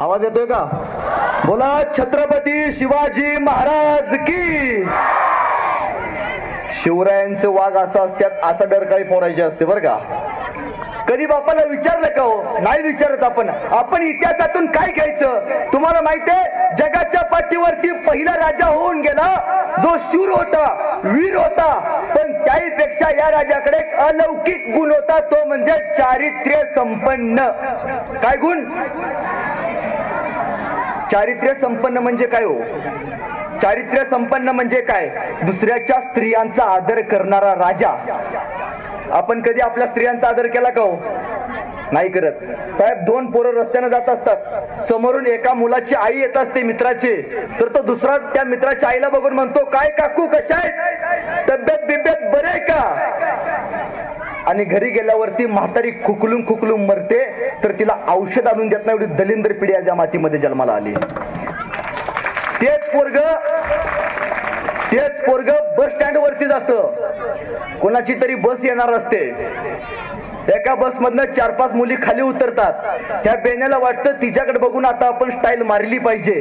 आवाज येतोय का? बोला छत्रपती शिवाजी महाराज की! शिवरायांचे वाघ असं असतात असं डर काही फोडायचे असते बरं का? कधी बापाला विचारलं का हो? नाही विचारत आपण. आपण इतिहासातून काय घ्यायचं? तुम्हाला माहितीये जगाच्या पाठीवरती पहिला राजा होऊन गेला जो शूर होता वीर होता. पण त्याही पेक्षा या राजाकडे एक अलौकिक गुण होता तो म्हणजे चारित्र्य संपन्न काय गुण? चारित्र्य संपन्न म्हणजे काय हो? चारित्र्य संपन्न म्हणजे काय? दुसऱ्याच्या स्त्रियांचा आदर करणारा राजा. आपण कधी आपल्या स्त्रियांचा आदर केला का हो? नाही करत. साहेब दोन पोरं रस्त्याने जात असतात. समोरून एका मुलाची आई येत असते मित्राची. तर तो दुसरा त्या मित्राच्या आईला बघून म्हणतो काय काकू कशा आहेत? तब्येत बिब्येत बरे आहे का? आणि घरी गेल्यावरती म्हातारी खुकलून खुकलून मरते तर तिला औषध आणून देत नाही एवढी दलिंद्र पिढी आज या मातीमध्ये जन्माला आली. तेच पोरग तेच पोरग बस स्टँड वरती जात. कोणाची तरी बस येणार असते. एका बस मधनं चार पाच मुली खाली उतरतात. त्या बेण्याला वाटतं तिच्याकडे बघून आता आपण स्टाईल मारली पाहिजे.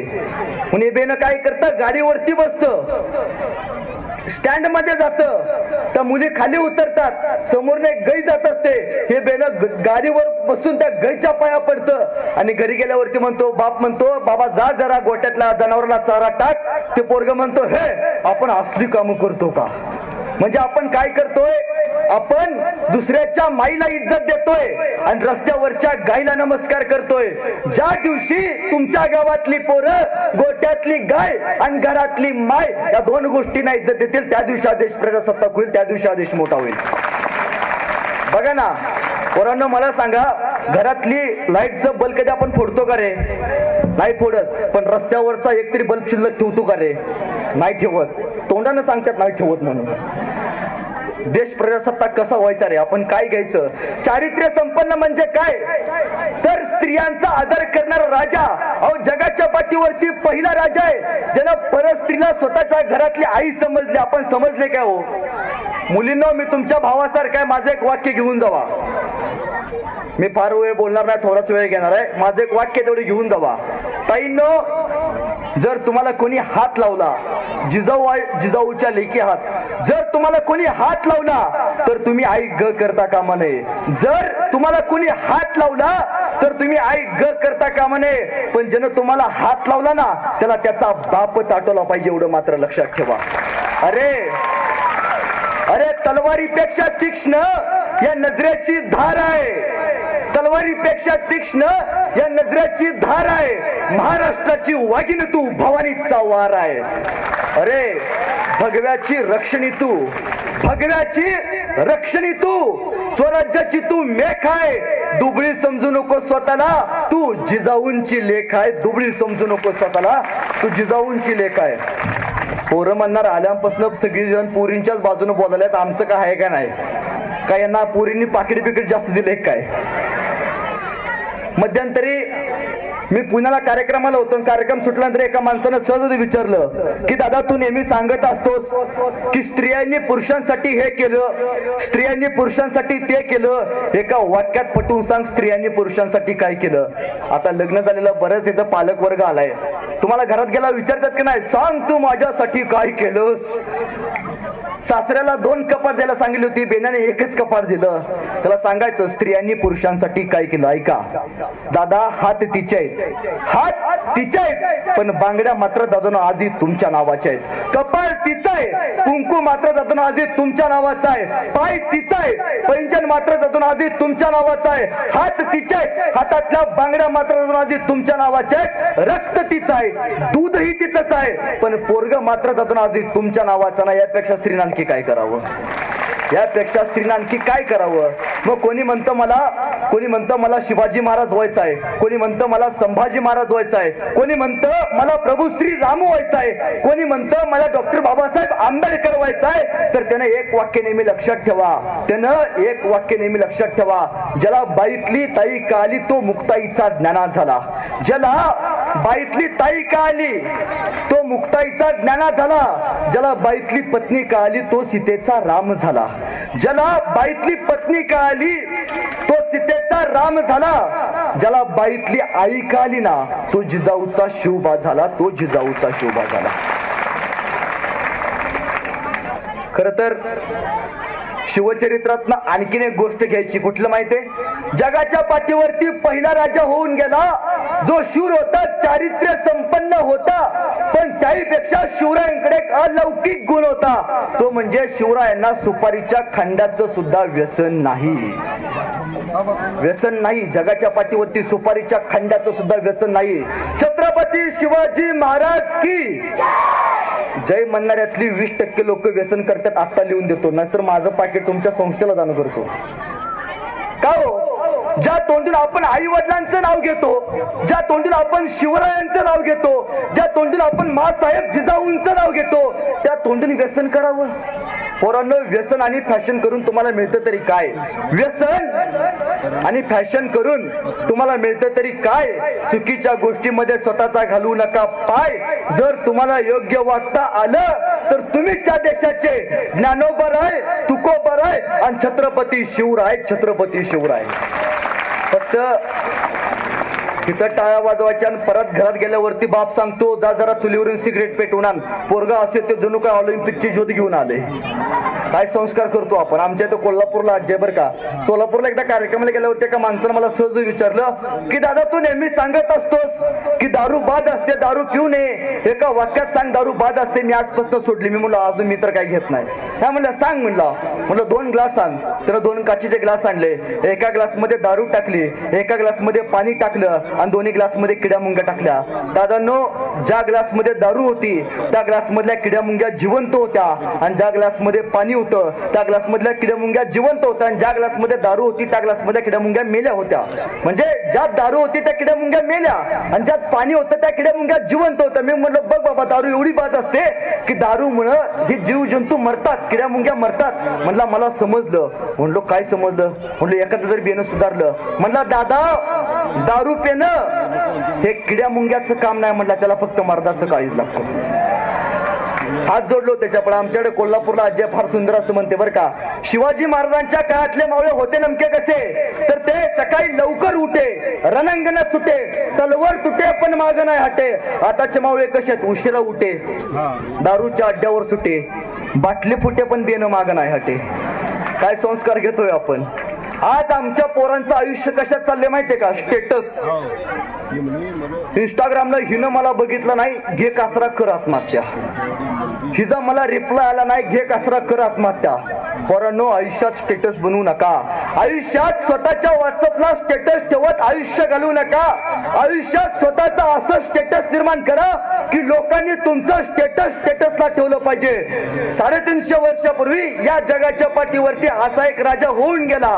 हे बेनं काय करतं? गाडीवरती बसतं. स्टँडमध्ये जात. तर मुली खाली उतरतात. समोरने एक गई जात असते. हे बेन गाडीवर बसून त्या गईच्या पाया पडतं. आणि घरी गेल्यावरती म्हणतो बाप म्हणतो बाबा जा जरा गोट्यातल्या जनावरला चारा टाक. ते पोरग म्हणतो हे आपण असली कामं करतो का? म्हणजे आपण काय करतोय? आपण दुसऱ्याच्या माईला इज्जत देतोय आणि रस्त्यावरच्या गायला नमस्कार करतोय. ज्या दिवशी तुमच्या गावातली पोरं गोट्यातली गाय आणि घरातली माय या दोन गोष्टींना इज्जत देतील त्या दिवशी आदेश प्रजासत्ताक होईल त्या दिवशी आदेश मोठा होईल. बघा ना पोरांना मला सांगा घरातली लाईटचं बल्ब कधी आपण फोडतो का रे? नाही फोडत पण रस्त्यावरचा एक तरी बल्ब शिल्लक ठेवतो का रे? नाही ठेवत. तोंडानं सांगतात नाही ठेवत म्हणून. देश प्रजासत्ताक कसा व्हायचा रे? आपण काय घ्यायचं? चारित्र्य संपन्न म्हणजे काय? तर स्त्रियांचा आदर करणारा राजा अहो जगाच्या पाठीवरती पहिला राजा आहे ज्यानं परत स्त्रीला स्वतःच्या घरातली आई समजली. आपण समजले काय हो? मुलींना मी तुमच्या भावासारखं आहे. माझं एक वाक्य घेऊन जावा. मी फार वेळ बोलणार नाही थोडाच वेळ घेणार आहे. माझं एक वाक्य तेवढे घेऊन जावा. ताईंनो जर तुम्हाला कोणी हात लावला जिजाऊ जिजाऊच्या लेखी हात जर तुम्हाला कोणी हात लावला तर तुम्ही आई ग करता कामा नये जर तुम्हाला कोणी हात लावला तर तुम्ही आई ग करता कामा नये पण ज्यानं तुम्हाला हात लावला ना त्याला त्याचा बापच चाटवला पाहिजे एवढं मात्र लक्षात ठेवा. अरे अरे तलवारीपेक्षा तीक्ष्ण या नजरेची धार आहे. तलवारीपेक्षा तीक्ष्ण या नजरेची धार आहे. महाराष्ट्राची वाघिणी तू भवानीचा वार आहे. अरे भगव्याची रक्षणी तू भगव्याची रक्षणी तू स्वराज्याची तू मेख आहे. दुबळी समजू नको स्वतःला तू जिजाऊंची लेख आहे. दुबळी समजू नको स्वतःला तू जिजाऊंची लेख आहे. पोरं म्हणणार आल्यापासून सगळीजण पुरींच्याच पोरींच्याच बाजूने बोलायला आमचं काय आहे का नाही? काय यांना पोरींनी पाकिट बिकिट जास्त दिले काय? मध्यंतरी मी पुण्याला कार्यक्रमाला होतो. आणि कार्यक्रम सुटल्यानंतर एका माणसानं सहज विचारलं की दादा तू नेहमी सांगत असतोस की स्त्रियांनी पुरुषांसाठी हे केलं स्त्रियांनी पुरुषांसाठी ते केलं. एका वाक्यात पटवून सांग स्त्रियांनी पुरुषांसाठी काय केलं. आता लग्न झालेलं बरंच इथं पालक वर्ग आलाय. तुम्हाला घरात गेला विचारतात की नाही? सांग तू माझ्यासाठी काय केलंस? सासऱ्याला दोन कपाट द्यायला सांगितली होती बेनाने एकच कपाट दिलं. त्याला सांगायचं स्त्रियांनी पुरुषांसाठी काय केलं? ऐका. दादा हात तिचे आहेत. हात तिचे आहेत पण बांगड्या मात्र दादानो आजही तुमच्या नावाच्या आहेत. कपाळ तिचा आहे. कुंकू मात्र दादानो आजही तुमच्या नावाचा आहे. पाय तिचा आहे. पैंजन मात्र दादानो आजही तुमच्या नावाचा आहे. हात तिच्या आहेत. हातातल्या बांगड्या मात्र दादानो आजही तुमच्या नावाच्या आहेत. रक्त तिचं आहे. दूधही तिचंच आहे. पण पोरग मात्र दादानो आजही तुमच्या नावाचा नाही. यापेक्षा स्त्रीना आणखी काय करावं? यापेक्षा स्त्रीनं आणखी काय करावं? मग कोणी म्हणतं मला कोणी म्हणतं मला शिवाजी महाराज व्हायचं आहे कोणी म्हणतं मला संभाजी महाराज व्हायचं आहे कोणी म्हणतं मला प्रभू श्री राम व्हायचं आहे कोणी म्हणतं मला डॉक्टर बाबासाहेब आंबेडकर व्हायचं आहे तर त्यानं एक वाक्य नेहमी लक्षात ठेवा. त्यानं एक वाक्य नेहमी लक्षात ठेवा. ज्याला बाईतली ताई काली तो मुक्ताईचा ज्ञाना झाला. ज्याला बाईतली ताई काली तो मुक्ताईचा ज्ञाना झाला. ज्याला बाईतली पत्नी काली तो सीतेचा राम झाला. ज्याला बाईतली पत्नी कळाली तो सीतेचा राम झाला. ज्याला बाईतली आई कळाली ना तो जिजाऊचा शिवबा झाला तो जिजाऊचा शिवबा झाला. खर तर शिवचरित्रातनं आणखीन एक गोष्ट घ्यायची कुठलं माहितीये? जगाच्या पाठीवरती पहिला राजा होऊन गेला. जो शूर होता चारित्र्य संपन्न होता. पण त्याहीपेक्षा शिवरायांकडे एक अलौकिक गुण होता. तो म्हणजे शिवरायांना सुपारीच्या खंडाचं सुद्धा व्यसन नाही. व्यसन नाही. जगाच्या पाठीवरती सुपारीच्या खंडाचं सुद्धा व्यसन नाही. छत्रपती शिवाजी महाराज की जय! म्हणणाऱ्यातली वीस टक्के लोक व्यसन करतात आत्ता लिहून देतो. नंतर माझं पाठी पाकिट तुमच्या संस्थेला दान करतो. का हो? ज्या तोंडून आपण आई वडिलांचं नाव घेतो ज्या तोंडून आपण शिवरायांचं नाव घेतो ज्या तोंडून आपण मासाहेब जिजाऊंचं नाव घेतो त्या तोंडून व्यसन करावं. पोरांनो व्यसन आणि फॅशन करून तुम्हाला मिळतं तरी काय? व्यसन आणि फॅशन करून तुम्हाला मिळतं तरी काय? चुकीच्या गोष्टीमध्ये स्वतःचा घालवू नका पाय. जर तुम्हाला योग्य वागता आलं तर तुम्हीच त्या देशाचे ज्ञानोबर आहे तुकोबर आहे आणि छत्रपती शिवराय छत्रपती शिवराय. फक्त तिथं टाळ्या वाजवायच्या आणि परत घरात गेल्यावरती बाप सांगतो जा जरा चुलीवरून सिगरेट पेटवून आण. पोरगा असे ते जणू काय ऑलिम्पिकची ज्योत घेऊन आले. काय संस्कार करतो आपण? आमच्या इथं कोल्हापूरला आज बरं का. सोलापूरला एकदा कार्यक्रमाला गेल्यावरती एका माणसानं मला सहज विचारलं की दादा तू नेहमी सांगत असतोस की दारू बाद असते दारू पिऊ नये. एका वाक्यात सांग दारू बाद असते मी आजपासून सोडली. मी म्हणलं अजून मी तर काय घेत नाही. काय म्हणलं सांग म्हणलं. म्हणलं दोन ग्लास सांग त्यानं दोन काचेचे ग्लास आणले. एका ग्लासमध्ये दारू टाकली एका ग्लासमध्ये पाणी टाकलं आणि दोन्ही ग्लासमध्ये किड्या मुंग्या टाकल्या. दादांनो ज्या ग्लासमध्ये दारू होती त्या ग्लासमधल्या किड्या मुंग्या जिवंत होत्या आणि ज्या ग्लासमध्ये पाणी होतं त्या ग्लासमधल्या किड्या मुंग्या जिवंत होत्या आणि ज्या ग्लासमध्ये दारू होती त्या ग्लास मधल्या किड्या मुंग्या मेल्या होत्या. म्हणजे ज्यात दारू होती त्या किड्या मुंग्या मेल्या आणि ज्यात पाणी होतं त्या किड्या मुंग्या जिवंत होत्या. मी म्हणलं बघ बाबा दारू एवढी बाज असते की दारू मुळे हे जीव जंतू मरतात किड्या मुंग्या मरतात. म्हणला मला समजलं. म्हणलो काय समजलं? म्हणलं एखादं जर बेनं सुधारलं. म्हणला दादा दारू पेनं हे किड्या मुंग्याचं काम नाही म्हणलं त्याला फक्त मर्दाचं काळीच लागतं. हात जोडलो त्याच्यापुढे. आमच्याकडे कोल्हापूरला अजय फार सुंदर असं म्हणते बरं का. शिवाजी महाराजांच्या काळातले मावळे होते नेमके कसे? तर ते सकाळी लवकर उठे रणांगणात सुटे तलवार तुटे पण माग नाही हटे. आताचे मावळे कसे उशिरा उठे दारूच्या अड्ड्यावर सुटे बाटली फुटे पण बेनं माग नाही हटे. काय संस्कार घेतोय आपण? आज आमच्या पोरांचं आयुष्य कशात चाललंय माहितीये का? स्टेटस इंस्टाग्रामला हिनं मला बघितलं नाही घे कासरा कर आत्महत्या. हिचा मला रिप्लाय आला नाही घे कासरा कर आत्महत्या. पोरांनो आयुष्यात स्टेटस बनवू नका. आयुष्यात स्वतःच्या व्हॉट्सअपला स्टेटस ठेवत आयुष्य घालवू नका. आयुष्यात स्वतःचा असं स्टेटस निर्माण करा की लोकांनी तुमचं स्टेटस स्टेटसला ठेवलं पाहिजे. साडेतीनशे वर्षापूर्वी या जगाच्या पाठीवरती असा एक राजा होऊन गेला.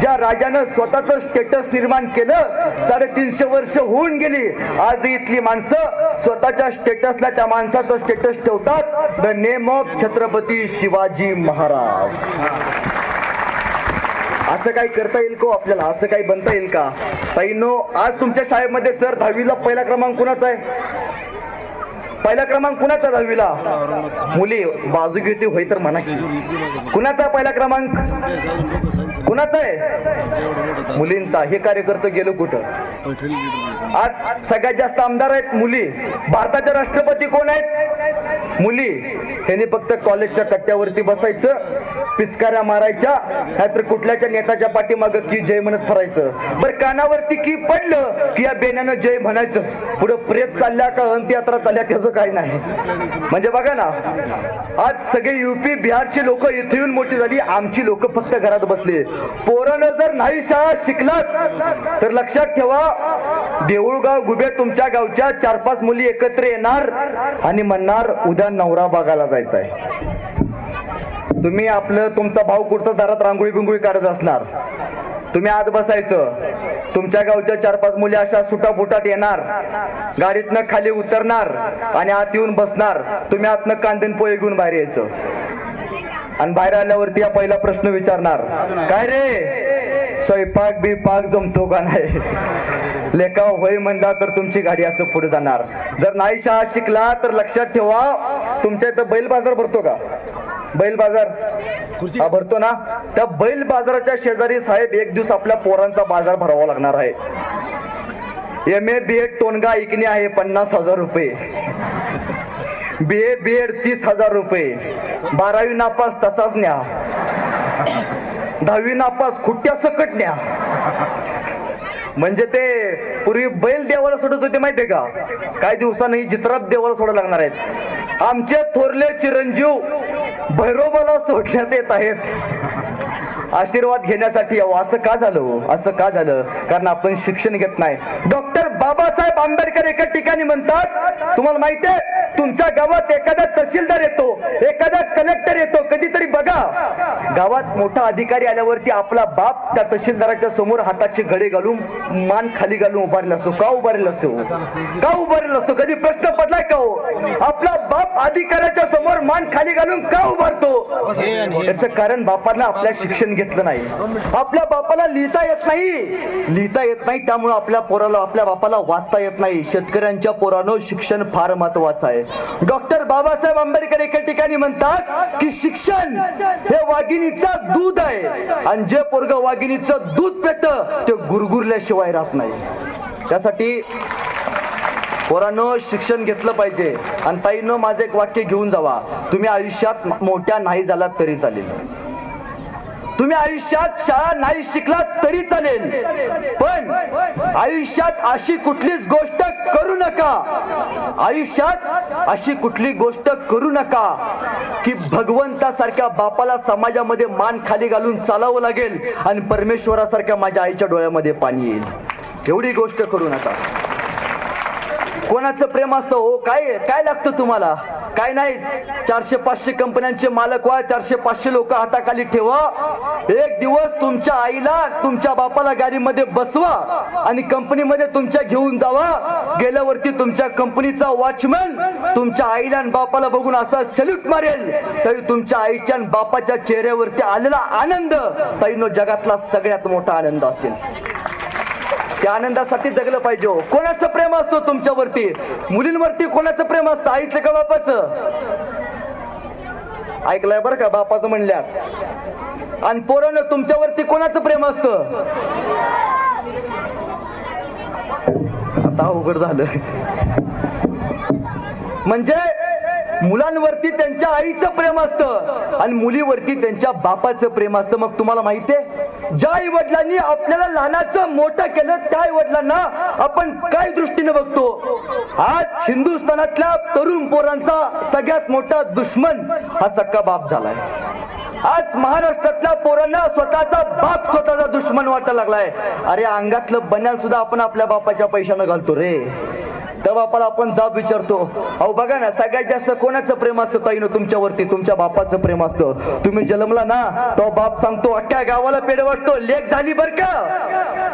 ज्या राजानं स्वतःचं स्टेटस निर्माण केलं साडेतीनशे वर्ष होऊन गेली. आज इथली माणसं स्वतःच्या स्टेटसला त्या माणसाचं स्टेटस ठेवतात. The name of Chhatrapati Shivaji Maharaj. असं काही करता येईल का हो आपल्याला? असं काही बनता येईल का? ताईनो आज तुमच्या शाळेमध्ये सर दहावीला पहिला क्रमांक कुणाचा आहे? पहिला क्रमांक कुणाचा दहावीला? मुली बाजू घेते होय तर म्हणा की. कुणाचा पहिला क्रमांक? कुणाचा आहे? मुलींचा. हे कार्यकर्ते गेलो कुठं? आज सगळ्यात जास्त आमदार आहेत मुली. भारताचे राष्ट्रपती कोण आहेत? मुली. त्यांनी फक्त कॉलेजच्या कट्ट्यावरती बसायचं पिचकाऱ्या मारायच्या नाहीतर कुठल्याच्या नेत्याच्या पाठीमाग की जय म्हणत फरायचं. बरं कानावरती की पडलं की या बेण्यानं जय म्हणायचंच. पुढे प्रेत चालल्या का? अंत्ययात्रा चालल्या त्याचं काही नाही. म्हणजे बघा ना आज सगळे युपी बिहारची लोक इथे येऊन मोठी झाली आमची लोक फक्त घरात बसली. पोरानं जर नाही शाळा शिकलात तर लक्षात ठेवा देऊळगाव गुबे तुमच्या गावच्या चार पाच मुली एकत्र येणार आणि म्हणणार उद्या नवरा बघायला जायचा आहे तुम्ही आपलं तुमचा भाऊ कुठं दारात रांगोळी बिंगोळी काढत असणार? तुम्ही आत बसायचं. तुमच्या गावच्या चार पाच मुली अशा सुटाफुटात येणार. गाडीतनं खाली उतरणार आणि आत येऊन बसणार. तुम्ही आतनं कांदेन पोहे घेऊन बाहेर यायचं. आणि बाहेर आल्यावरती या पहिला प्रश्न विचारणार. काय रे? स्वयंपाक बिपाक जमतो का नाही? लेखा होय म्हणला तर तुमची गाडी असं पुढे जाणार. जर नाही शाळा शिकला तर लक्षात ठेवा तुमच्या इथं बैल बाजार भरतो का? बैल बाजार. हा भरतो ना. त्या बैल बाजाराच्या शेजारी साहेब एक दिवस आपल्या पोरांचा बाजार भरावा लागणार आहे. एम ए बी एड टोनगा ऐकणे आहे पन्नास हजार रुपये. बी ए बी एड तीस हजार रुपये. बारावी नापास तसाच न्या. दहावी नापास खुट्ट्या सकट न्या. म्हणजे ते पूर्वी बैल देवाला सोडत होते माहितीये का? काही दिवसांनी जित्राप देवाला सोडायला लागणार आहेत. आमचे थोरले चिरंजीव भैरोबाला सोडण्यात येत आहेत. आशीर्वाद घेण्यासाठी यावं असं का झालं? असं का झालं? कारण आपण शिक्षण घेत नाही. डॉक्टर बाबासाहेब आंबेडकर एका ठिकाणी म्हणतात तुम्हाला माहिती आहे तुमच्या गावात एखादा तहसीलदार येतो एखादा कलेक्टर येतो कधीतरी बघा. गावात मोठा अधिकारी आल्यावरती आपला बाप त्या तहसीलदाराच्या समोर हाताचे घडे घालून मान खाली घालून उभारलेला असतो. का उभारलेला असतो? का उभारलेला असतो? कधी प्रश्न पडलाय का हो? आपला बाप अधिकाऱ्याच्या समोर मान खाली घालून का उभारतो? याचं कारण बापाला आपल्या शिक्षण घेतलं नाही. आपल्या बापाला लिहिता येत नाही. लिहिता येत नाही त्यामुळे आपल्या पोराला आपल्या बापाला वाचता येत नाही. शेतकऱ्यांच्या पोरानं शिक्षण फार महत्वाचं आहे. डॉक्टर बाबासाहेब आंबेडकर एका ठिकाणी म्हणतात की शिक्षण हे वाघिणीचं दूध आहे. आणि जे पोरग वाघिणीचं दूध पेत ते गुरगुरल्याशिवाय राहत नाही. त्यासाठी पोरानं शिक्षण घेतलं पाहिजे. आणि ताईनं माझं एक वाक्य घेऊन जावा. तुम्ही आयुष्यात मोठ्या नाही झालात तरी चालेल. तुम्ही आयुष्यात शाळा नाही शिकलात तरी चालेल. पण आयुष्यात अशी कुठलीच गोष्ट करू नका. आयुष्यात अशी कुठली गोष्ट करू नका की भगवंतासारख्या बापाला समाजामध्ये मान खाली घालून चालावं लागेल आणि परमेश्वरासारख्या माझ्या आईच्या डोळ्यामध्ये पाणी येईल. एवढी गोष्ट करू नका. कोणाचं प्रेम असतं हो? काय काय लागतं तुम्हाला? काय नाही चारशे पाचशे कंपन्यांचे मालक व्हा चारशे पाचशे लोक हाताखाली ठेवा. एक दिवस तुमच्या आईला तुमच्या बापाला गाडीमध्ये बसवा आणि कंपनीमध्ये तुमच्या घेऊन जावा. गेल्यावरती तुमच्या कंपनीचा वॉचमॅन तुमच्या आईला आणि बापाला बघून असा सल्यूट मारेल. तरी तुमच्या आईच्या आणि बापाच्या चेहऱ्यावरती आलेला आनंद. तरी जगातला सगळ्यात मोठा आनंद असेल. त्या आनंदासाठी जगलं पाहिजे हो. कोणाचं प्रेम असतो तुमच्यावरती? मुलींवरती कोणाचं प्रेम असतं? आईचं का बापाचं? ऐकलंय बरं का बापाचं म्हणल्यात. आणि पोरानं तुमच्यावरती कोणाचं प्रेम असतं? आता अवघड झालं. म्हणजे मुलांवरती त्यांच्या आईचं प्रेम असतं आणि मुलीवरती त्यांच्या बापाचं प्रेम असतं. मग तुम्हाला माहितीये? ज्या आई वडिलांनी आपल्याला लहानाचं मोठं केलं त्या आई वडिलांना आपण काय दृष्टीने बघतो? आज हिंदुस्थानातल्या तरुण पोरांचा सगळ्यात मोठा दुश्मन हा सक्का बाप झालाय. आज महाराष्ट्रातल्या पोरांना स्वतःचा बाप स्वतःचा दुश्मन वाटायला लागलाय. अरे अंगातलं बन्याल सुद्धा आपण आपल्या बापाच्या पैशानं घालतो रे. बापाला आपण जाब विचारतो अहो बघा ना सगळ्यात जास्त कोणाचं प्रेम असतं ताईनं तुमच्यावरती? तुमच्या बापाचं प्रेम असतं. तुम्ही जन्मला ना तो बाप सांगतो अख्ख्या गावाला पेड वाटतो. लेख झाली बर का?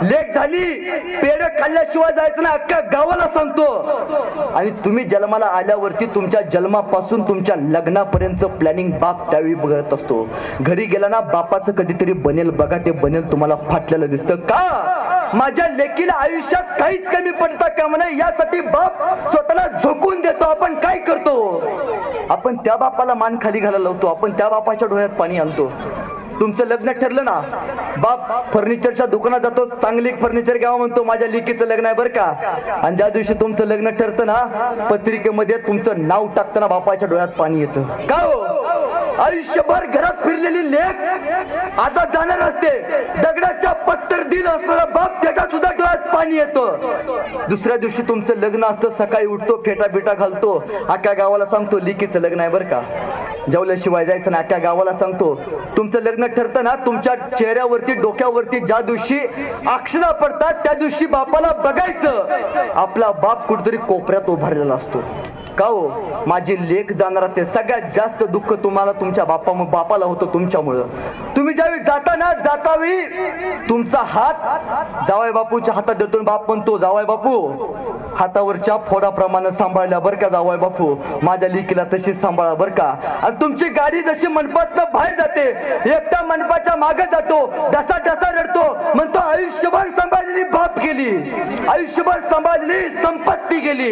लेख झाली. पेड खाल्ल्याशिवाय जायचं ना अख्ख्या गावाला सांगतो. आणि तुम्ही जन्माला आल्यावरती तुमच्या जन्मापासून तुमच्या लग्नापर्यंत प्लॅनिंग बाप त्यावेळी बघत असतो. घरी गेला ना बापाचं कधीतरी बनेल. बघा ते बनेल तुम्हाला फाटलेलं दिसतं. का? माझ्या लेकीला आयुष्यात काहीच कमी पडता कामा नाही यासाठी बाप स्वतःला झोकून देतो. आपण काय करतो? आपण त्या बापाला मान खाली घालायला लावतो. आपण त्या बापाच्या डोळ्यात पाणी आणतो. तुमचं लग्न ठरलं ना? बाप फर्निचरच्या दुकानात जातो चांगली फर्निचर घ्यावं म्हणतो. माझ्या लेकीचं लग्न आहे बरं का? आणि ज्या दिवशी तुमचं लग्न ठरतं ना पत्रिकेमध्ये तुमचं नाव टाकताना बापाच्या डोळ्यात पाणी येतं. का हो? आयुष्यभर घरात फिरलेली लेख आता जाणार असते. दगडाच्या पत्तर दिन असणारा बाप त्याच्या सुद्धा डोळ्यात पाणी येतं. दुसऱ्या दिवशी तुमचं लग्न असतं सकाळी उठतो फेटा बिटा घालतो. अख्या गावाला सांगतो लिकीचं लग्न आहे बरं का. जेवल्याशिवाय जायचं ना अख्या गावाला सांगतो तुमचं लग्न ठरतं ना तुमच्या चेहऱ्यावरती डोक्यावरती ज्या दिवशी अक्षरा पडतात त्या दिवशी बापाला बघायचं. आपला बाप कुठेतरी कोपऱ्यात उभारलेला असतो. का हो माझी लेख जाणार ते सगळ्यात जास्त दुःख तुम्हाला तुमच्या बापा बापाला होतं तुमच्यामुळं. तुम्ही ज्यावेळी जाता ना तुमचा हात जावाय बापूच्या हातात देतो बाप बाप म्हणतो जावाय बापू हातावरच्या फोडाप्रमाणे सांभाळल्या बरं का जावाय बापू? माझ्या लेकीला तशी सांभाळा बरं का? आणि तुमची गाडी जशी मनपात बाहेर जाते एकटा मनपाच्या मागे जातो डसा डसा रडतो म्हणतो आयुष्यभर सांभाळलेली बाप गेली आयुष्यभर सांभाळलेली संपत्ती गेली.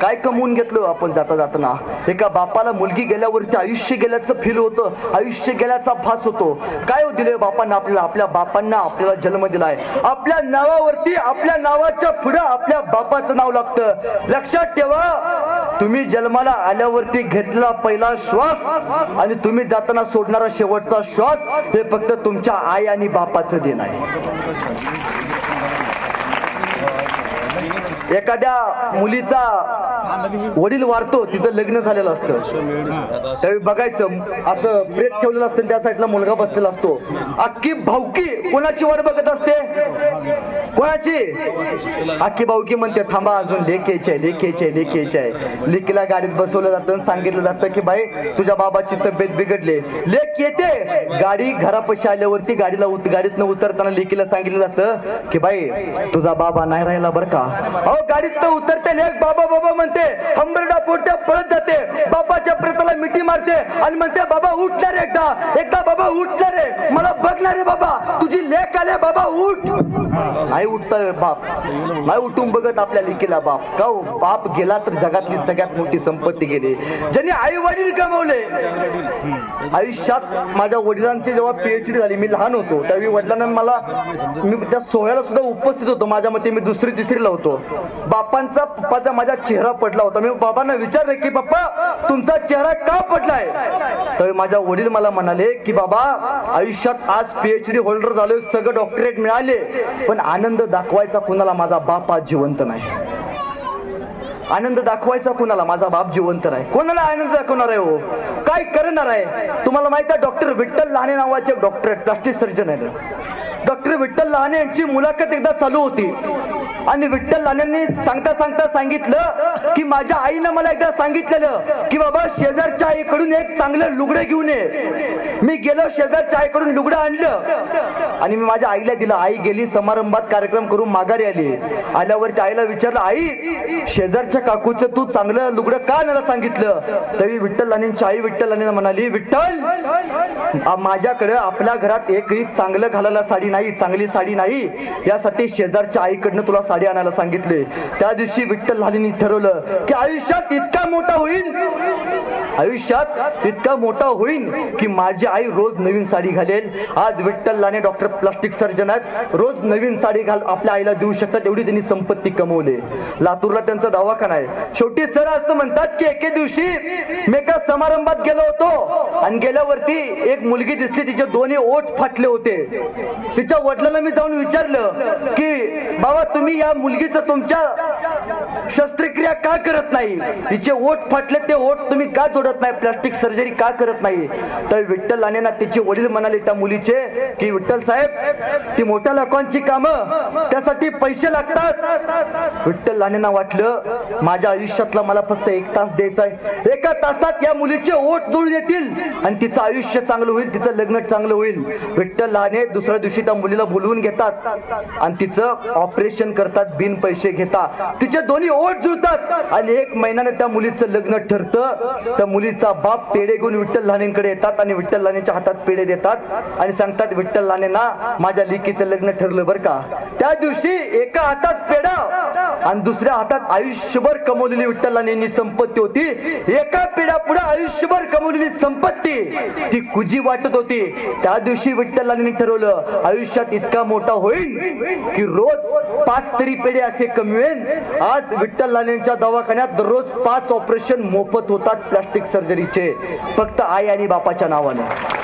काय कमवून घेतलं? आपण जाता जाताना. एका बापाला मुलगी गेल्यावरती आयुष्य गेल्याचं फील होतं. आयुष्य गेल्याचा भास होतो. काय हो दिले बापांना आपल्याला? आपल्या बापांना आपल्याला जन्म दिलाय. आपल्या नावावरती आपल्या नावाच्या पुढे आपल्या बापाचं नाव लागतं. लक्षात ठेवा तुम्ही जन्माला आल्यावरती घेतला पहिला श्वास आणि तुम्ही जाताना सोडणारा शेवटचा श्वास हे फक्त तुमच्या आई आणि बापाचं देण आहे. एखाद्या मुलीचा वडील वारतो तिचं लग्न झालेलं असतं. त्यावेळी बघायचं असं ब्रेक ठेवलेलं असतं त्या साईडला मुलगा बसलेला असतो. अख्खी भाऊकी कोणाची वाट बघत असते? कोणाची? अख्खी भाऊकी म्हणते थांबा अजून लेख यायची आहे लेख आहे लेख आहे. लेकीला गाडीत बसवलं जातं सांगितलं जातं की बाई तुझ्या बाबाची तब्येत बिघडली. लेख येते. गाडी घरापाशी आल्यावरती गाडीला उत गाडीतनं उतरताना लेकीला सांगितलं जातं की बाई तुझा बाबा नाही राहिला बरं का? अहो गाडीत उतरते लेख बाबा बाबा म्हणते हंबरडा पोटत्या पळत जाते. बाबा मारते आणि म्हणते बाबा उठणार एकदा. एकदा बाबा उठणार रे. मला बघणार रे बाबा. तुझी लेख आले बाबा उठ. नाही उठत बाप. नाही उठून बघत आपल्या लेखीला बाप. का हो? बाप गेला तर जगातली सगळ्यात मोठी संपत्ती गेली. ज्यांनी आई वडील कमवले. आयुष्यात माझ्या वडिलांची जेव्हा पीएचडी झाली मी लहान होतो त्यावेळी वडिलांना मला मी त्या सोहळ्याला सुद्धा उपस्थित होतो. माझ्या मते मी दुसरी तिसरीला होतो. बापांचा पप्पाचा माझा चेहरा पडला होता. मी बाबांना विचारले की बाप्पा तुमचा चेहरा का पडलाय तर माझ्या वडील मला म्हणाले की बाबा आयुष्यात आज पीएचडी होल्डर झालोय सगळं डॉक्टरेट मिळाले पण आनंद दाखवायचा कुणाला माझा बाप आज जिवंत नाही. आनंद दाखवायचा कुणाला? माझा बाप जिवंत नाही. कोणाला आनंद दाखवणार आहे हो? काय करणार आहे? तुम्हाला माहीत आहे डॉक्टर विठ्ठल लहाने नावाचे डॉक्टर प्लास्टिक सर्जन आहे डॉक्टर विठ्ठल लहाने यांची मुलाखत एकदा चालू होती. आणि विठ्ठल लालेंनी सांगता सांगता सांगितलं की माझ्या आईनं मला एकदा सांगितलेलं की बाबा शेजारच्या आईकडून एक चांगलं लुगडं घेऊन ये. मी गेलो शेजारच्या आईकडून लुगडं आणलं. आणि मी माझ्या आईला दिलं. आई गेली समारंभात कार्यक्रम करून माघारी आली. आल्यावरती आईला विचारलं आई शेजारच्या काकूचं तू चांगलं लुगडं का आणायला सांगितलं? तरी विठ्ठल लानेंची आई विठ्ठल लानेनं म्हणाली विठ्ठल माझ्याकडे आपल्या घरात एकही चांगलं घालायला साडी नाही चांगली साडी नाही यासाठी शेजारच्या आईकडनं तुला साडी आणायला सांगितले. त्या दिवशी विठ्ठल लालींनी ठरवलं की आयुष्यात इतका मोठा होईल आयुष्यात इतका मोठा होईल की माझी आई रोज नवीन साडी घालेल. आज विठ्ठल लाने डॉक्टर प्लास्टिक सर्जन आहेत रोज नवीन साडी घाल आपल्या आईला देऊ शकतात एवढी त्यांनी संपत्ती कमवली. लातूरला त्यांचा दवाखाना आहे. शेवटी सर असं म्हणतात की एके दिवशी मी एका समारंभात गेलो होतो. आणि गेल्यावरती एक मुलगी दिसली तिचे दोन्ही ओठ फाटले होते. तिच्या वडिलांना मी जाऊन विचारलं की बाबा तुम्ही या मुलगीचं तुमच्या शस्त्रक्रिया का करत नाही? तिचे ओठ फाटले ते ओठ तुम्ही का जोडत नाही? प्लास्टिक सर्जरी का करत नाही? तर विठ्ठल लानेना तिचे वडील म्हणाले त्या मुलीचे की विठ्ठल साहेब ती मोठ्या लोकांची कामं त्यासाठी पैसे लागतात. विठ्ठल लानेना वाटलं माझ्या आयुष्यातला मला फक्त एक तास द्यायचा आहे. एका तासात या मुलीचे ओठ जुळून येतील आणि तिचं आयुष्य चांगलं होईल तिचं लग्न चांगलं होईल. विठ्ठल लाने दुसऱ्या दिवशी त्या मुलीला बोलवून घेतात आणि तिचं ऑपरेशन करतात बिन पैसे घेता. तिचे दोन्ही ओट जुळतात. आणि एक महिन्याने त्या मुलीचं लग्न ठरतं. त्या मुलीचा बाप पेढे घेऊन विठ्ठल लहानेकडे येतात आणि विठ्ठल लाणेच्या हातात पेढे देतात आणि सांगतात विठ्ठल लहानेना माझ्या लेकीचं लग्न ठरलं बरं का? त्या दिवशी एका हातात पेढा आणि दुसऱ्या हातात आयुष्यभर कमवलेली विठ्ठल लाणेंनी संपत्ती होती. एका पेढ्या पुढे आयुष्यभर कमवलेली संपत्ती ती कुजी वाटत होती. त्या दिवशी विठ्ठल लाणेंनी ठरवलं आयुष्यात इतका मोठा होईल की रोज पाच तरी पेढे असे कमवेन. आज विठ्ठल लालेंच्या दवाखान्यात दररोज पाच ऑपरेशन मोफत होतात प्लास्टिक सर्जरीचे. फक्त आई आणि बापाच्या नावाने.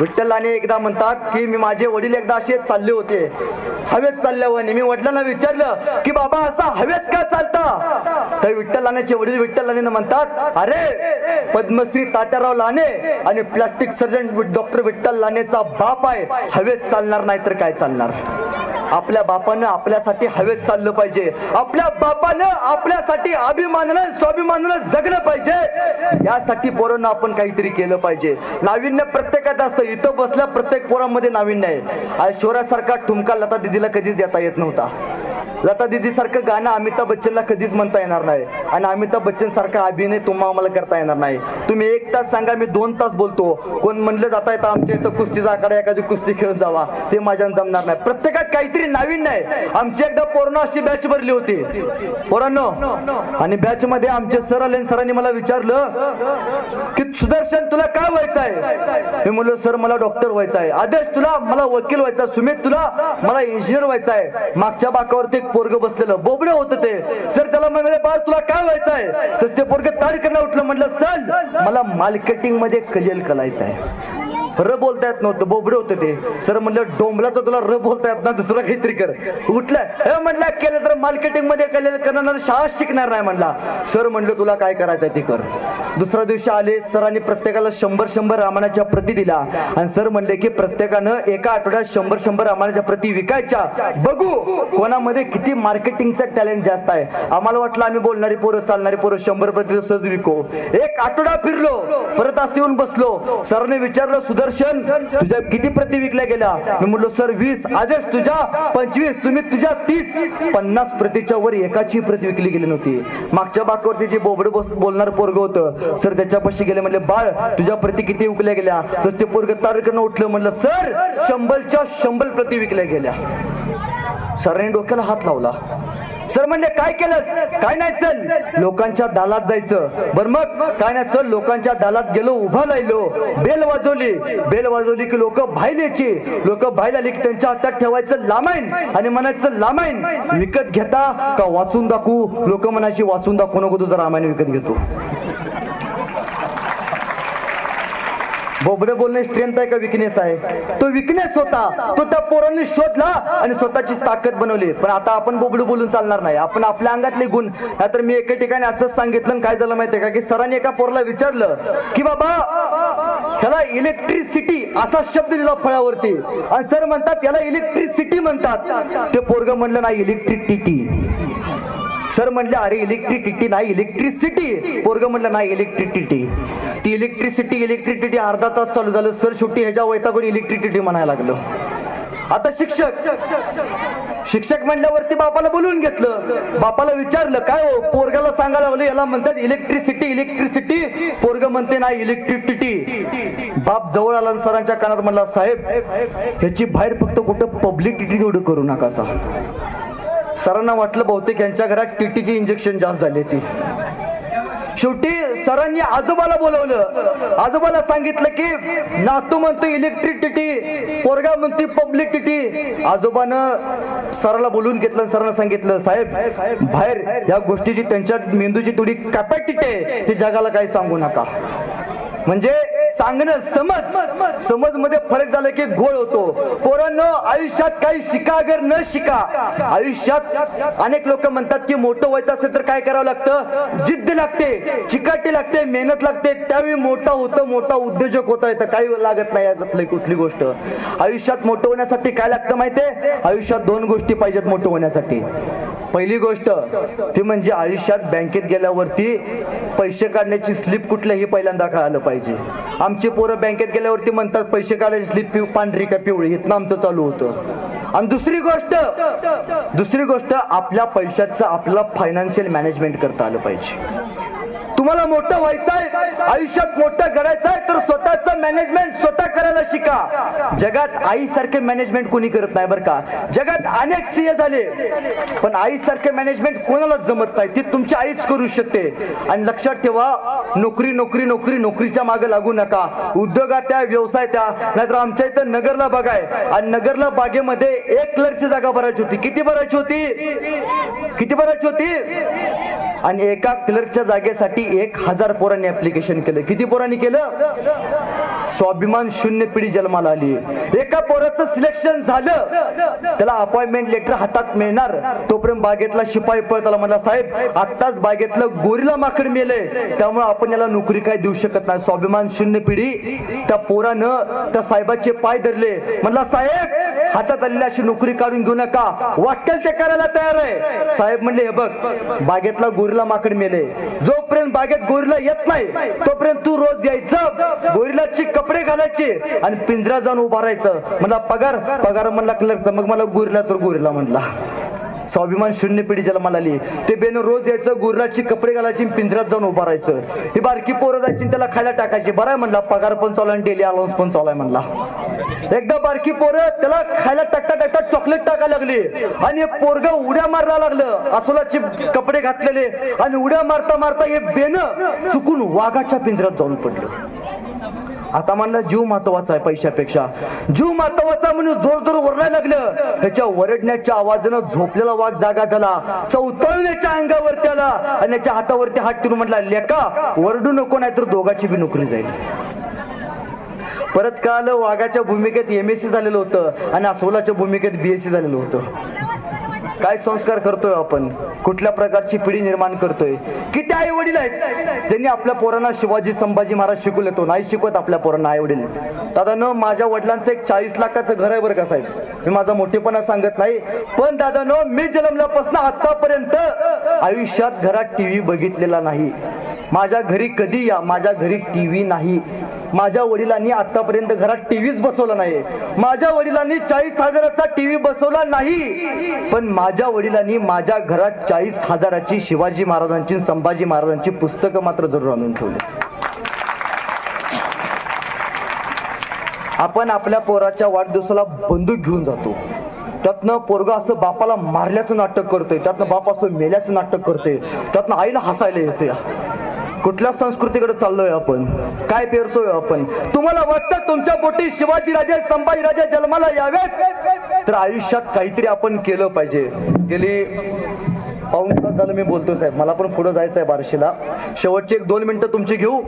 विठ्ठलाने एकदा म्हणतात की मी माझे वडील एकदा असे चालले होते. हवेत चालल्यावर मी वडिलांना विचारलं की बाबा असा हवेत का चालता? तर विठ्ठलानेचे वडील विठ्ठलाने म्हणतात अरे पद्मश्री तात्याराव लाने आणि प्लास्टिक सर्जन डॉक्टर विठ्ठल लानेचा बाप आहे. हवेत चालणार नाही तर काय चालणार? आपल्या बापानं आपल्यासाठी हवेत चाललं पाहिजे. आपल्या बापानं आपल्यासाठी अभिमानानं स्वाभिमानानं जगलं पाहिजे. यासाठी पोरांना आपण काहीतरी केलं पाहिजे. नाविन्य प्रत्येकात असतं. इथं बसल्या प्रत्येक पोरामध्ये नाविन्य आहे. ऐश्वर्यासारखा ठुमका लता दिदीला कधीच देता येत नव्हता. लता दीदी सारखं गाणं अमिताभ बच्चनला कधीच म्हणता येणार नाही. आणि अमिताभ बच्चन सारखा अभिनय तुम्हाला आम्हाला करता येणार नाही. तुम्ही एक तास सांगा मी दोन तास बोलतो. कोण म्हणलं जाता येतं आमच्या इथं कुस्तीचा आकडा एखादी कुस्ती खेळून जावा. ते माझ्यानं जमणार नाही. प्रत्येकात काहीतरी नाविन्य नाही आमची एकदा पोरणं अशी बॅच भरली होती. पोरांनो आणि बॅच मध्ये आमचे सर आले सरांनी मला विचारलं की सुदर्शन तुला काय व्हायचं आहे मी म्हणलो सर मला डॉक्टर व्हायचं आहे. आदेश तुला मला वकील व्हायचा सुमित तुला मला इंजिनियर व्हायचं आहे. मागच्या बाकावरती एक पोरग बसलेलं. बोबडे होतं ते. सर त्याला म्हणाले बाळ तुला काय व्हायचं आहे? तर ते पोरग ताड उठलं म्हटलं चल मला मार्केटिंगमध्ये कलियल करायचं आहे. र बोलता येत नव्हतं बोबडे होते ते. सर म्हणलं डोंबलाचं तुला र बोलता येत ना दुसरं काहीतरी कर. उठलं हे म्हणलं केलं तर मार्केटिंगमध्ये केलेलं करणार शाळा शिकणार नाही म्हणला. सर म्हणलं तुला काय करायचं ते कर. दुसऱ्या दिवशी आले सरांनी प्रत्येकाला शंभर शंभर रामायणाच्या प्रती दिला आणि सर म्हणले की प्रत्येकानं एका आठवड्यात शंभर शंभर रामायणाच्या प्रती विकायच्या. बघू कोणामध्ये किती मार्केटिंगचं टॅलेंट जास्त आहे. आम्हाला वाटलं आम्ही बोलणारी पोरं चालणारी पोरं शंभर प्रती सहज विको. एक आठवडा फिरलो परत असं येऊन बसलो. सरने विचारलं सुद्धा सुदर्शन तुझ्या किती प्रती विकल्या गेल्या? मी म्हटलो सर वीस आदेश तुझ्या पंचवीस सुमित तुझ्या तीस. पन्नास प्रतीच्या वर एकाची प्रती विकली गेली नव्हती. मागच्या बाकावरती जे बोबड बस बोलणार पोरग होतं सर त्याच्यापाशी गेले म्हणले बाळ तुझ्या प्रती किती विकल्या गेल्या? तर ते पोरग तारकनं उठलं म्हणलं सर शंभरच्या शंभर प्रती विकल्या गेल्या. सरांनी डोक्याला हात लावला. सर म्हणले काय केलंस? काय नाही चल. लोकांच्या दालात जायचं. बर मग? काय नाही चल. लोकांच्या दालात गेलो उभा राहिलो. बेल वाजवली. बेल वाजवली की लोक बाहेर लोक भायला आली की त्यांच्या हातात ठेवायचं लामाईन आणि म्हणायचं लामाईन विकत घेता का वाचून दाखवू? लोक म्हणायची वाचून दाखवू नको तुझं रामायण विकत घेतो. बोबडे बोलणे स्ट्रेंथ आहे का विकनेस आहे? तो विकनेस होता. तो त्या पोरांनी शोधला आणि स्वतःची ताकद बनवली. पण आता आपण बोबडू बोलून चालणार नाही. आपण आपल्या अंगातले गुण. नाहीतर मी एका ठिकाणी असंच सांगितलं काय झालं माहितीये का? की सरांनी एका पोराला विचारलं की बाबा ह्याला इलेक्ट्रिसिटी असा शब्द दिला फळावरती. आणि सर म्हणतात याला इलेक्ट्रिसिटी म्हणतात. ते पोरग म्हणलं नाही इलेक्ट्रिसिटी सर म्हणले अरे इलेक्ट्रिसिटी नाही इलेक्ट्रिसिटी पोरग म्हणलं नाही इलेक्ट्रिसिटी ती इलेक्ट्रिसिटी इलेक्ट्रिसिटी अर्धा तास चालू झालं. सर शेवटी ह्याच्या वैतागून इलेक्ट्रिसिटी म्हणायला लागलो. आता शिक्षक शिक्षक म्हणल्यावरती बापाला बोलून घेतलं. बापाला विचारलं काय हो पोरगाला सांगायला लागलं याला म्हणतात इलेक्ट्रिसिटी इलेक्ट्रिसिटी पोरग म्हणते नाही इलेक्ट्रिसिटी बाप जवळ आला सरांच्या कानात म्हणला साहेब ह्याची बाहेर फक्त कुठं पब्लिसिटी एवढं करू नका असा सरांना वाटलं बहुतेक यांच्या घरात टीटीची इंजेक्शन जास्त झाली ती शेवटी सरांनी आजोबाला बोलवलं. आजोबाला सांगितलं की नातू म्हणतो इलेक्ट्रिसिटी पोरगा म्हणते टीटी. आजोबानं सराला बोलून घेतलं सरांना सांगितलं साहेब बाहेर या गोष्टीची त्यांच्या मेंदूची थोडी कॅपॅसिटी आहे. ती जगाला काही सांगू नका. म्हणजे सांगणं समज. समजमध्ये फरक झाला की गोळ होतो. पोरांनो आयुष्यात काही शिका अगर न शिका. आयुष्यात अनेक लोक म्हणतात की मोठं व्हायचं असेल तर काय करावं लागतं? जिद्द लागते चिकाटी लागते मेहनत लागते. त्यावेळी मोठा होतं मोठा उद्योजक होता येतं काही लागत नाही यातली कुठली गोष्ट. आयुष्यात मोठं होण्यासाठी काय लागतं माहितीये? आयुष्यात दोन गोष्टी पाहिजेत मोठं होण्यासाठी. पहिली गोष्ट ती म्हणजे आयुष्यात बँकेत गेल्यावरती पैसे काढण्याची स्लिप कुठल्याही पहिल्यांदा कळालं पाहिजे. आमचे पोरं बँकेत गेल्यावरती म्हणतात पैसे काढायची स्लिप पांढरी का पिवळी? इथनं आमचं चालू होतं. आणि दुसरी गोष्ट दुसरी गोष्ट आपल्या पैशाचं आपलं फायनान्शियल मॅनेजमेंट करता आलं पाहिजे. तुम्हाला मोठं व्हायचंय आयुष्यात मोठं घडायचं आहे तर स्वतःचं मॅनेजमेंट स्वतः करायला शिका. जगात आईसारखे मॅनेजमेंट कोणी करत नाही बरं का? जगात अनेक सीए झाले पण आईसारखे मॅनेजमेंट कोणालाच जमत नाही? ती तुमची आईच करू शकते. आणि लक्षात ठेवा नोकरी नोकरी नोकरी नोकरीच्या मागे लागू नका. उद्योगात त्या व्यवसाय त्या. नाहीतर आमच्या इथं नगरला बघाय आणि नगरला बागेमध्ये एक क्लर्कची जागा भरायची होती. किती भरायची होती? किती भरायची होती? आणि एका क्लर्कच्या जागेसाठी एक हजार पोरांनी ऍप्लिकेशन केलं. किती पोरांनी केलं? स्वाभिमान शून्य पिढी जन्माला आली. एका पोराचं सिलेक्शन झालं. त्याला अपॉइंटमेंट लेटर हातात मिळणार. तोपर्यंत बागेतला शिपाई पळताला म्हणला साहेब आत्ताच बागेतलं गोरीला माकड मेलंय. त्यामुळे आपण याला नोकरी काय देऊ शकत नाही. स्वाभिमान शून्य पिढी त्या पोरानं त्या साहेबाचे पाय धरले. म्हणला साहेब हातात आलेली अशी नोकरी काढून घेऊ नका. वाटेल ते करायला तयार आहे. साहेब म्हणले हे बघ बागेतला गोरीला माकड मेले. जोपर्यंत बागेत गोरीला येत नाही तोपर्यंत तू रोज यायचं. गोरीलाची कपडे घालायचे आणि पिंजरा जाऊन उभारायचं. म्हणला पगार पगार म्हणला क्लर्कचा मग मला गोरीला तर गोरीला म्हणला. स्वाभिमान शून्य पिढी ज्याला म्हणाली ते बेन रोज यायचं गुराची कपडे घालायची पिंजऱ्यात जाऊन उभा राहायचं. ही बारकी पोरं जायची आणि त्याला खायला टाकायची. बरं आहे म्हणला पगार पण चालू आणि डेली अलाउन्स पण चालू आहे म्हणला. एकदा बारकी पोरं त्याला खायला टाकता टाकता चॉकलेट टाकायला लागली. आणि हे पोरग उड्या मारायला लागलं. असोलाचे कपडे घातलेले. आणि उड्या मारता मारता हे बेन चुकून वाघाच्या पिंजऱ्यात जाऊन पडलं. आता म्हणलं जीव महत्त्वाचा आहे पैशापेक्षा. जीव महत्त्वाचा म्हणून जोर जोर ओरडायला लागलं. ह्याच्या वरडण्याच्या आवाजानं झोपलेला वाघ जागा झाला. चौतळण्याच्या अंगावर त्याला आणि त्याच्या हातावरती हात ठेवून म्हटला लेका वरडू नको नाही तर दोघाची बी नोकरी जाईल. परत काल वाघाच्या भूमिकेत एम एस सी झालेलं होतं आणि अस्वलाच्या भूमिकेत बी एस सी झालेलं होतं. काय संस्कार करतोय आपण? कुठल्या प्रकारची पिढी निर्माण करतोय? किती आई वडील आहेत ज्यांनी आपल्या पोरांना शिवाजी संभाजी महाराज शिकवले तो नाही शिकवत आपल्या पोरांना आई वडील दादा न माझ्या वडिलांचं एक चाळीस लाखाचं घर आहे बरं का साहेब. मी माझा मोठेपणा सांगत नाही. पण दादा न मी जन्मल्यापासून आतापर्यंत आयुष्यात घरात टीव्ही बघितलेला नाही. माझ्या घरी कधी या? माझ्या घरी टीव्ही नाही. माझ्या वडिलांनी आतापर्यंत घरात टीव्हीच बसवला नाही माझ्या वडिलांनी चाळीस हजाराचा टीव्ही बसवला नाही. पण माझ्या वडिलांनी माझ्या घरात चाळीस हजाराची शिवाजी महाराजांची संभाजी महाराजांची पुस्तकं मात्र जरूर आणून ठेवली. आपण आपल्या पोराच्या वाढदिवसाला बंदूक घेऊन जातो. त्यातनं पोरगा असं बापाला मारल्याचं नाटक करतोय. त्यातनं बाप असं मेल्याचं नाटक करतोय. त्यातनं आईला हसायला येते कुठल्या संस्कृतीकडे चाललोय आपण? काय पेरतोय आपण? तुम्हाला वाटतं तुमच्या पोटी शिवाजी संभाजीराजे संभाजी जन्माला यावेत? तर आयुष्यात काहीतरी आपण केलं पाहिजे. गेली पाऊन तास झालं मी बोलतो साहेब. मला पण पुढे जायचं आहे बारशीला. शेवटची एक दोन मिनिटं तुमची घेऊ.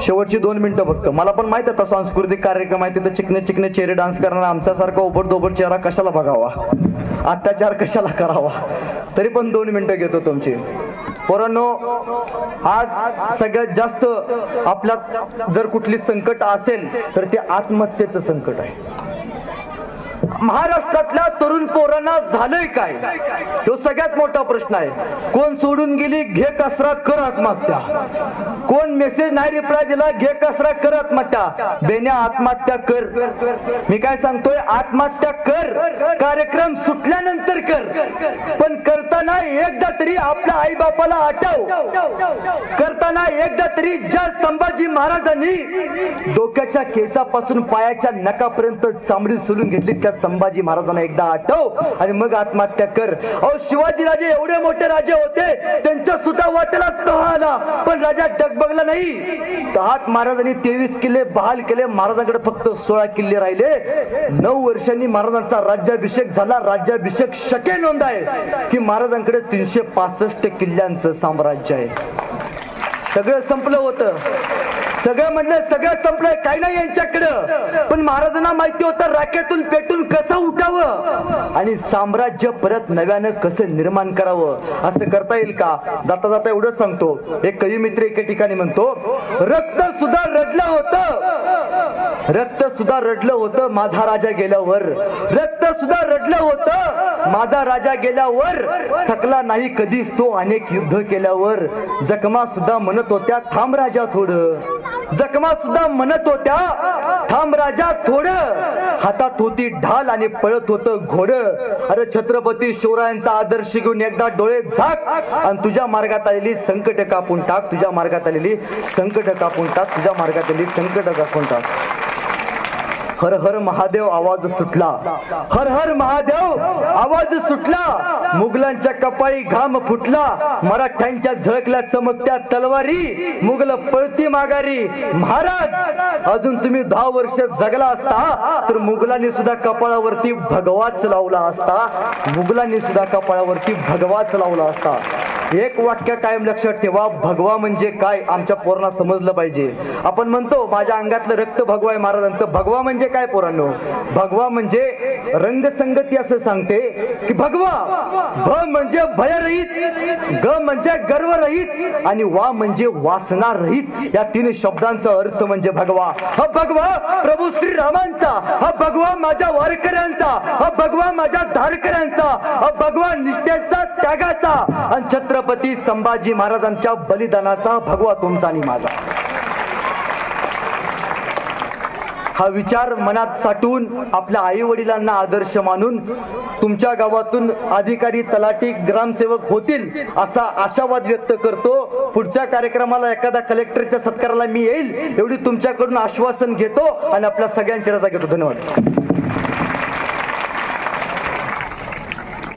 शेवटची दोन मिनिटं फक्त. मला पण माहीत आहे सांस्कृतिक कार्यक्रम आहे तिथं चिकने चिकने चेहरे डान्स करणारा आमच्यासारखा ओबड दोबड चेहरा कशाला बघावा? अत्याचार कशाला करावा? तरी पण दोन मिनिटं घेतो तुमची. पोरांनो आज सगळ्यात जास्त आपल्यात जर कुठली संकट असेल तर ते आत्महत्येचं संकट आहे. महाराष्ट्रातल्या तरुण पोरांना झालंय काय? तो सगळ्यात मोठा प्रश्न आहे. कोण सोडून गेली घे कसरा कर आत्महत्या. कोण मेसेज नाही रिप्लाय दिला घे कसरा कर आत्महत्या. बेन्या आत्महत्या कर. मी काय सांगतोय? आत्महत्या कर. कार्यक्रम सुटल्यानंतर कर. पण करताना एकदा तरी आपल्या आई बापाला आठव. करताना एकदा तरी ज्या संभाजी महाराजांनी डोक्याच्या केसापासून पायाच्या नकापर्यंत चामडी सोलून घेतली त्या संभाजी महाराजांना एकदा आठव आणि मग आत्महत्या कर. अहो शिवाजी राजे एवढे मोठे राजे होते त्यांच्या सुद्धा वाटेला तह आला. पण राजा डगबगला नाही. तहात महाराजांनी तेवीस किल्ले बहाल केले. महाराजांकडे फक्त सोळा किल्ले राहिले. नऊ वर्षांनी महाराजांचा राज्याभिषेक झाला. राज्याभिषेक शके नोंद आहे की महाराजांकडे तीनशे पासष्ट किल्ल्यांचं साम्राज्य आहे. सगळं संपलं होतं. सगळं म्हणलं सगळं संपलंय काही नाही यांच्याकडं. पण महाराजांना माहिती होतं राखेतून पेटून कसं उठावं? आणि साम्राज्य परत नव्यानं कसं निर्माण करावं? असं करता येईल का? जाता जाता एवढं सांगतो. एक कवी मित्र एके ठिकाणी म्हणतो रक्त सुद्धा रडलं होतं. रक्त सुद्धा रडलं होतं माझा राजा गेल्यावर. रक्त सुद्धा रडलं होतं माझा राजा गेल्यावर. थकला नाही कधीच तो अनेक युद्ध केल्यावर. जखमा सुद्धा म्हणत होत्या थांब राजा थोडं. जखमा सुद्धा म्हणत होत्या थांब राजा थोडं. हातात होती ढाल आणि पळत होत घोड. अरे छत्रपती शिवरायांचा आदर्श घेऊन एकदा डोळे झाक आणि तुझ्या मार्गात आलेली संकट कापून टाक तुझ्या मार्गात आलेली संकट कापून टाक तुझ्या मार्गात आलेली संकट कापून टाक. हर हर महादेव आवाज सुटला. हर हर महादेव आवाज सुटला. मुघलांच्या कपाळी घाम फुटला. मराठ्यांच्या झळकल्या चमकत्या तलवारी मुघल पळती माघारी. महाराज अजून तुम्ही दहा वर्ष जगला असता तर मुघलांनी सुद्धा कपाळावरती भगवाच लावला असता. मुघलांनी सुद्धा कपाळावरती भगवाच लावला असता. एक वाक्य कायम लक्षात ठेवा. भगवा म्हणजे काय आमच्या पोरांना समजलं पाहिजे. आपण म्हणतो माझ्या अंगातलं रक्त भगवा आहे महाराजांचं. भगवा म्हणजे काय पोरांनो? भगवा म्हणजे रंगसंगती असं सांगते की भगवा भ म्हणजे भयरहित ग म्हणजे गर्वरहित आणि वा म्हणजे वासना रहित या तीन शब्दांचा अर्थ म्हणजे भगवा. हा भगवा प्रभू श्री रामांचा हा भगवा माझ्या वारकऱ्यांचा हा भगवा माझ्या धारकऱ्यांचा हा भगवा निष्ठेचा त्यागाचा. आणि छत्रपती संभाजी महाराजांच्या बलिदानाचा भगवा तुमचा आणि माझा. हा विचार मनात साठवून आपल्या आई वडिलांना आदर्श मानून तुमच्या गावातून अधिकारी तलाठी ग्रामसेवक होतील असा आशावाद व्यक्त करतो. पुढच्या कार्यक्रमाला एखाद्या कलेक्टरच्या सत्काराला मी येईल एवढी तुमच्याकडून आश्वासन घेतो आणि आपल्या सगळ्यांची रजा घेतो. धन्यवाद.